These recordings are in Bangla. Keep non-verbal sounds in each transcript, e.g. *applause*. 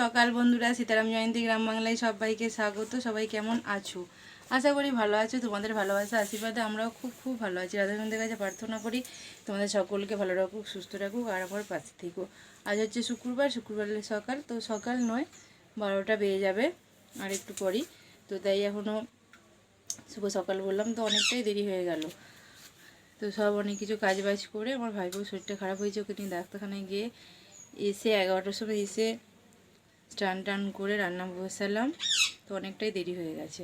সকাল বন্ধুরা, সীতারাম জয়ন্তী গ্রাম বাংলায় সবাইকে স্বাগত, সবাই কেমন আছো? আশা করি ভালো আছো, তোমাদের ভালোবাসা আশীর্বাদে আমরাও খুব খুব ভালো আছি। রাধাকান্তের কাছে প্রার্থনা করি, তোমাদের সকলকে ভালো রাখুক, সুস্থ রাখুক, আর আমার পাশে থেকো। আজ হচ্ছে শুক্রবার শুক্রবারের সকাল, তো সকাল নয়, বারোটা বেজে যাবে, আর একটু পরই। তো তাই এখনও শুভ সকাল বললাম, তো অনেকটাই দেরি হয়ে গেল। তো সব অনেক কিছু কাজ বাজ করে, আমার ভাইপোর শরীরটা খারাপ হয়েছে, ওকে নিয়ে ডাক্তারখানায় গিয়ে এসে এগারোটার সময় এসে স্টান টান করে রান্না বসালাম, তো অনেকটাই দেরি হয়ে গেছে।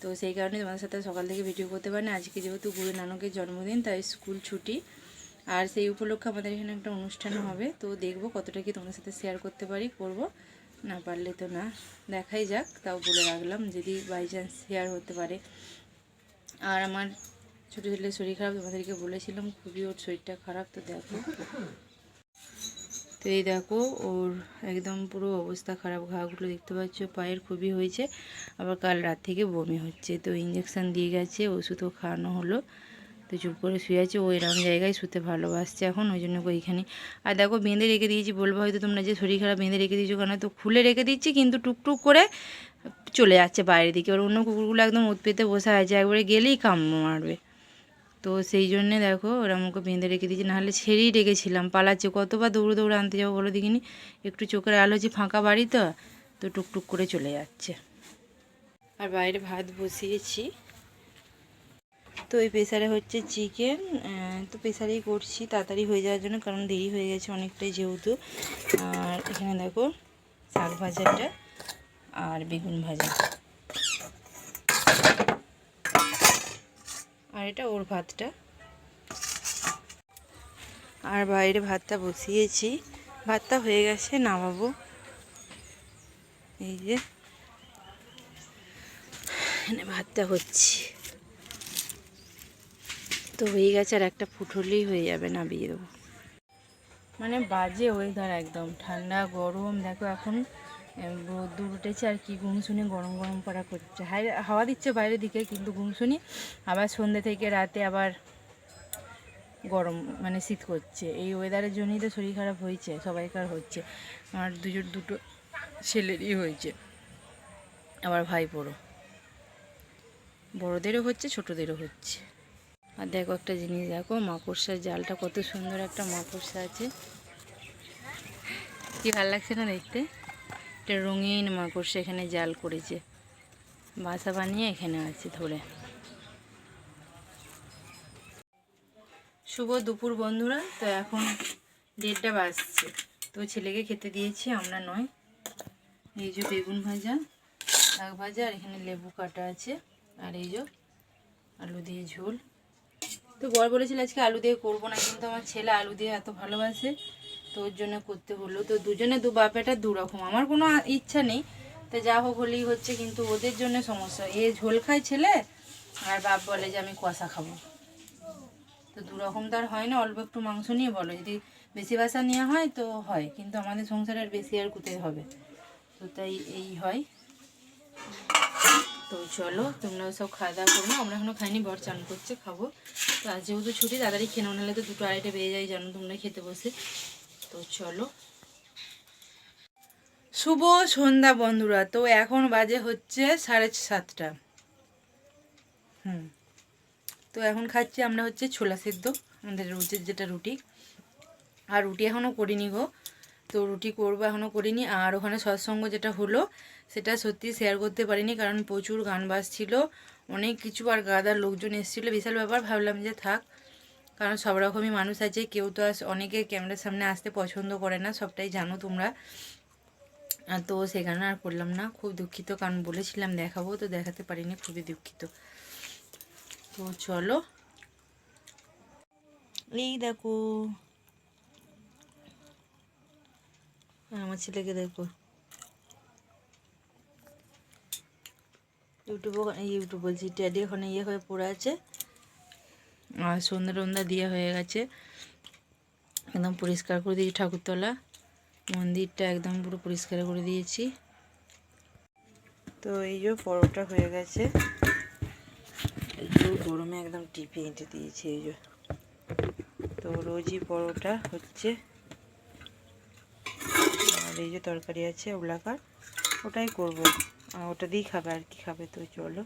তো সেই কারণে তোমাদের সাথে সকাল থেকে ভিডিও করতে পারি না আজকে যেহেতু গুরু নানকের জন্মদিন, তাই স্কুল ছুটি। আর সেই উপলক্ষে আমাদের এখানে একটা অনুষ্ঠান হবে, তো দেখব কতটা কি তোমাদের সাথে শেয়ার করতে পারি, করব। না পারলে তো না, দেখাই যাক, তাও বলে রাখলাম, যদি বাই চান্স শেয়ার হতে পারে। আর আমার ছোটো ছেলের শরীর খারাপ, তোমাদেরকে বলেছিলাম, খুবই ওর শরীরটা খারাপ, তো দেখো। তো এই দেখো, ওর একদম পুরো অবস্থা খারাপ ঘাগুলো দেখতে পাচ্ছ, পায়ের খুবই হয়েছে। আবার কাল রাত থেকে বমি হচ্ছে, তো ইঞ্জেকশান দিয়ে গেছে, ওষুধও খাওয়ানো হলো। তো চুপ করে শুয়ে আছে, ও এরকম জায়গায় শুতে ভালোবাসছে এখন, ওই জন্য ওইখানে। আর দেখো, বেঁধে রেখে দিয়েছি, বলব হয়তো তোমরা যে শরীর খারাপ, বেঁধে রেখে দিয়েছ কেন? তো খুলে রেখে দিচ্ছি, কিন্তু টুকটুক করে চলে যাচ্ছে বাইরের দিকে। এবার অন্য কুকুরগুলো একদম উৎ পেতে বসে আছে, একবারে গেলেই কাম মারবে। তো সেই জন্যে দেখো ওরা মুখে বেঁধে রেখে দিয়েছে। নাহলে ছেড়েই রেখেছিলাম। পালাচ্ছে, কতবার দৌড়ে দৌড়ে আনতে যাব বলো দেখিনি? একটু চোখের আলো যে ফাঁকা বাড়ি তো তো টুকটুক করে চলে যাচ্ছে। আর বাইরে ভাত বসিয়েছি। তো এই প্রেসারে হচ্ছে চিকেন তো প্রেসারেই করছি তাড়াতাড়ি হয়ে যাওয়ার জন্য, কারণ দেরি হয়ে গেছে অনেকটাই যেহেতু। আর এখানে দেখো শাক ভাজাটা আর বেগুন ভাজা। আর এটা ওর ভাতটা। আর বাইরে ভাতটা বসিয়েছি। ভাতটা হয়ে গেছে, নামাবো। এই যে। ভাতটা হচ্ছে। তো হয়ে গেছে আর একটা ফুটলেই হয়ে যাবে, নামিয়ে দেবো। মানে বাজে ওয়েদার একদম। ঠান্ডা, গরম। দেখো এখন রোদ্দুর উঠেছে আর কি ঘুম শুনে গরম গরম পড়া করছে। হাওয়া দিচ্ছে বাইরের দিকে, কিন্তু ঘুম শুনি আবার সন্ধ্যে থেকে রাতে আবার গরম মানে শীত করছে। এই ওয়েদারের জন্যই তো শরীর খারাপ হয়েছে, সবাইকার হচ্ছে। আমার দুজন, দুটো ছেলেরই হয়েছে আবার ভাই বড়ো বড়োদেরও হচ্ছে, ছোটোদেরও হচ্ছে। আর দেখো একটা জিনিস, দেখো মাকড়সার জালটা কত সুন্দর একটা মাকড়সা আছে। কি ভালো লাগছে না দেখতে? একটা রঙিন মাকড়সা এখানে জাল করেছে। বাসা বানিয়ে এখানে আছে ধরে। শুভ দুপুর বন্ধুরা, তো এখন দেড়টা বাজছে। তো ছেলেকে খেতে দিয়েছি, আমরা নয়। এই যে বেগুন ভাজা, শাক ভাজা, আর এখানে লেবু কাটা আছে, আর এই যে আলু দিয়ে ঝোল। তো বর বলেছিল আজকে আলু দিয়ে করব না, কিন্তু আমার ছেলে আলু দিয়ে এত ভালোবাসে। তো ওর জন্য করতে হলো তো দুজনে দু বাপেটা দু রকম আমার কোনো ইচ্ছা নেই। তো যা হোক হলেই হচ্ছে, কিন্তু ওদের জন্য সমস্যা। এ ঝোল খায় ছেলে, আর বাপ বলে যে আমি কষা খাব। তো দু রকম তো আর হয় না। অল্প একটু মাংস নিয়ে বলো। যদি বেশি বাসা নেওয়া হয় তো হয়, কিন্তু আমাদের সংসারে আর বেশি আর কোথায় হবে। তো তাই এই হয়। তো চলো তোমরা সব খাওয়া দাওয়া করব আমরা এখনও খাইনি, বর চান করছে, খাব। তো আজ যেহেতু ছুটি, তাড়াতাড়ি খেয়ে নাহলে তো দুটো আড়াইটা বেজে যায়, জানো তোমরা খেতে বসে। তো চলো। শুভ সন্ধ্যা বন্ধুরা, তো এখন বাজে হচ্ছে সাড়ে সাতটা। হুম, তো এখন খাচ্ছি আমরা হচ্ছে ছোলা সেদ্ধ, আমাদের রোজের যেটা রুটি। আর রুটি এখনও করিনি গো, তো রুটি করব এখনও করিনি। আর ওখানে সৎসঙ্গ যেটা হলো, সেটা সত্যি শেয়ার করতে পারিনি, কারণ প্রচুর গান বাজছিল। অনেক কিছু আর গাদার লোকজন এসেছিল। বিশাল ব্যাপার, ভাবলাম যে থাক কারণ সব রকমই মানুষ আছে, কেউ তো আস অনেকে ক্যামেরার সামনে আসতে পছন্দ করে না, সবটাই জানো তোমরা। তো সেখানে আর করলাম না, খুব দুঃখিত, কারণ বলেছিলাম দেখাবো, তো দেখাতে পারিনি, খুবই দুঃখিত। তো চলো। এই দেখো। আমার ছেলেকে দেখো। ইউটিউব ইউটিউব বলছি, ট্যাডি ওখানে ইয়ে হয়ে পড়ে আছে। আর সন্ধ্যা টন্ধা দিয়ে হয়ে গেছে। একদম পরিষ্কার করে দিয়েছি ঠাকুরতলা। মন্দিরটা একদম পুরো পরিষ্কার করে দিয়েছি। তো এই যে পরোটা হয়ে গেছে। যে গরমে একদম টিপে এঁটে দিয়েছি এই যে। তো রোজই পরোটা হচ্ছে। আর এই যে তরকারি আছে, ওলাকার। ওটাই করব। ওটা দিয়েই খাবে, আর কি খাবে তো চলো।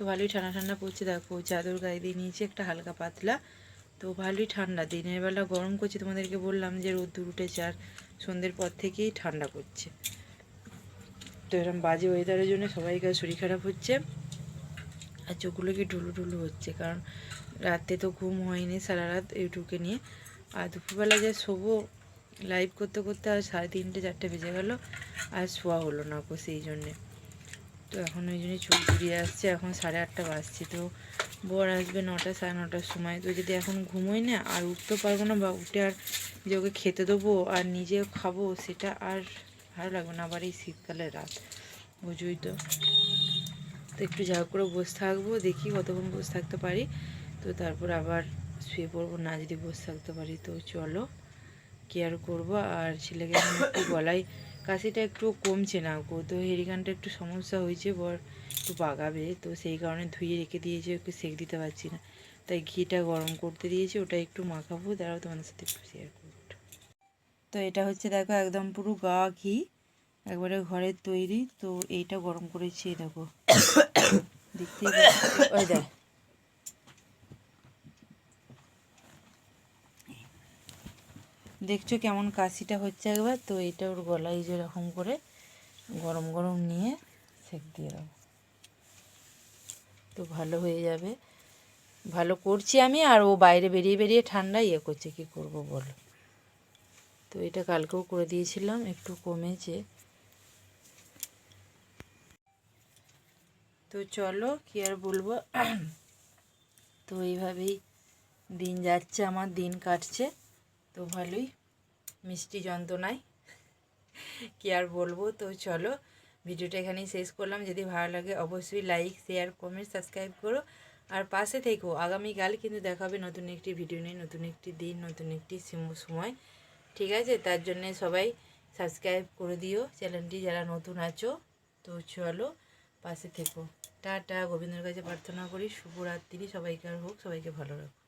তো ভালোই ঠান্ডা ঠান্ডা পড়ছে। দেখো চাদর গায়ে দিয়ে নিয়েছি একটা হালকা পাতলা। তো ভালোই ঠান্ডা। দিনের বেলা গরম করছে, তোমাদেরকে বললাম যে রোদ্দুর উঠেছে আর সন্ধ্যের পর থেকেই ঠান্ডা করছে। তো এরকম বাজে ওয়েদারের জন্য সবাইকার শরীর খারাপ হচ্ছে। আর চোখগুলো কি ঢুলু ঢুলু হচ্ছে, কারণ রাতে তো ঘুম হয়নি সারা রাত ইউটিউবকে নিয়ে। আর দুপুরবেলা যে শোবো লাইভ করতে করতে আর সাড়ে তিনটে, চারটে বেজে গেল, আর শোয়া হলো না সেই জন্যে। তো এখন ওই জন্যই চোখ ঘুরিয়ে আসছে, এখন সাড়ে আটটা বাজছে, তো বর আসবে নটা, সাড়ে নটার সময়। তো যদি এখন ঘুমোই না, আর উঠতে পারব না বা উঠে আর যে ওকে খেতে দেবো আর নিজেও খাব, সেটা আর ভালো লাগবে না। আবার এই শীতকালের রাত, বুঝুই তো। তো একটু যা করে বসে থাকব, দেখি কতক্ষণ বসে থাকতে পারি। তো তারপর আবার শুয়ে পড়ব, না যদি বসে থাকতে পারি, তো চলো কেয়ার করব। আর ছেলেকে একটু গলায় কাশিটা একটু কমছে না গো, তো হেরিকানটা একটু সমস্যা হয়েছে, বর একটু পাকাবে তো সেই কারণে ধুয়ে রেখে দিয়েছে একটু সেক দিতে পারছি না। তাই ঘিটা গরম করতে দিয়েছি, ওটা একটু মাখাবো তারাও তোমাদের সাথে একটু শেয়ার করব তো এটা হচ্ছে দেখো একদম পুরো গা ঘি, একবারে ঘরের তৈরি, তো এইটা গরম করেছি, দেখো। *coughs* দেখতে ওই দেখ। দেখছ কেমন কাশিটা হচ্ছে একবার? তো এটা ওর গলায় যেরকম করে গরম গরম নিয়ে সেক দিয়ে দেবো তো ভালো হয়ে যাবে। ভালো করছি আমি আর ও বাইরে বেরিয়ে বেরিয়ে ঠান্ডা ইয়ে করছে। কি করব বলো? তো এটা কালকেও করে দিয়েছিলাম, একটু কমেছে। তো চলো, কি আর বলব? *clears throat* তো এইভাবেই দিন যাচ্ছে, আমার দিন কাটছে। তো ভালোই, মিষ্টি যন্ত্রণায়। কি আর বলব? তো চলো, ভিডিওটা এখানেই শেষ করলাম। যদি ভালো লাগে অবশ্যই লাইক শেয়ার কমেন্ট সাবস্ক্রাইব করো। আর পাশে থেকো। আগামীকাল কিন্তু দেখা হবে নতুন একটি ভিডিও নিয়ে, নতুন একটি দিন, নতুন একটি সময়। ঠিক আছে? তার জন্যে সবাই সাবস্ক্রাইব করে দিও। চ্যানেলটি যারা নতুন আছো, তো চলো পাশে থেকো। টাটা। গোবিন্দর কাছে প্রার্থনা করি, শুভরাত্রি। সবাইকার হোক, সবাইকে ভালো রাখো।